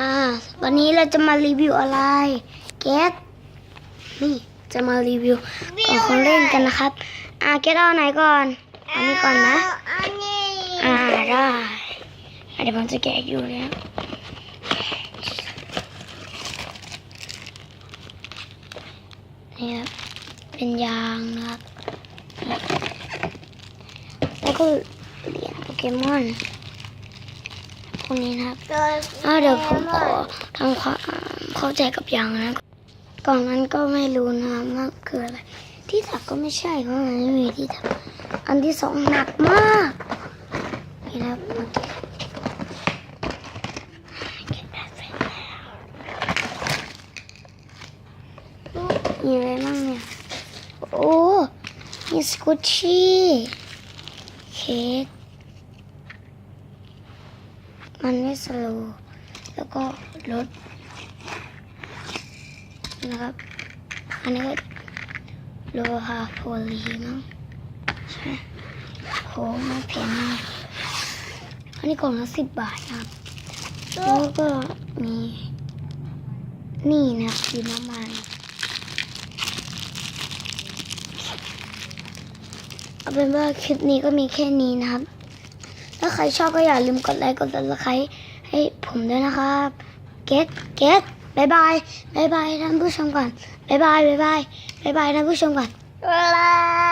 อ่าวันนี้เราจะมารีวิวอะไรเกตนี่จะมารีวิวกล่องของเล่นกันนะครับ อ่าเกตเอาไหนก่อน อันนี้ก่อนนะ อันนี้ อ่าได้อะเดี๋ยวผมจะแกะอยู่แล้วนี่ครับ เป็นยางนะครับ แล้วก็เหรียญโปเกมอน พวกนี้นะครับตัวอ่าเดี๋ยวผมขอทำความเข้าใจกับยางนะกล่องนั้นก็ไม่รู้นะครับว่าคืออะไร ที่ถักก็ไม่ใช่เพราะมันไม่มีที่ถักอันที่สองหนักมากนี่นะครับโอเคเก็บได้เสร็จแล้วมีอะไรบ้างเนี่ย โอ้มีสกุชชี่ เค้ก มันไม่สโลว์แล้วก็รถนะครับ อันนี้ก็โลหะโพลีมั้งใช่ไหมโหไม่แพงมากอันนี้กล่องละสิบบาทครับแล้วก็มีนี่นะครับสีน้ำมันเอาเป็นว่าคลิปนี้ก็มีแค่นี้นะครับ ถ้าใครชอบก็อย่าลืมกดไลค์กดติดตามให้ผมด้วยนะครับเกตเกตบายบายบายบายท่านผู้ชมก่อนบายบายบายบายบายบายท่านผู้ชมก่อนลา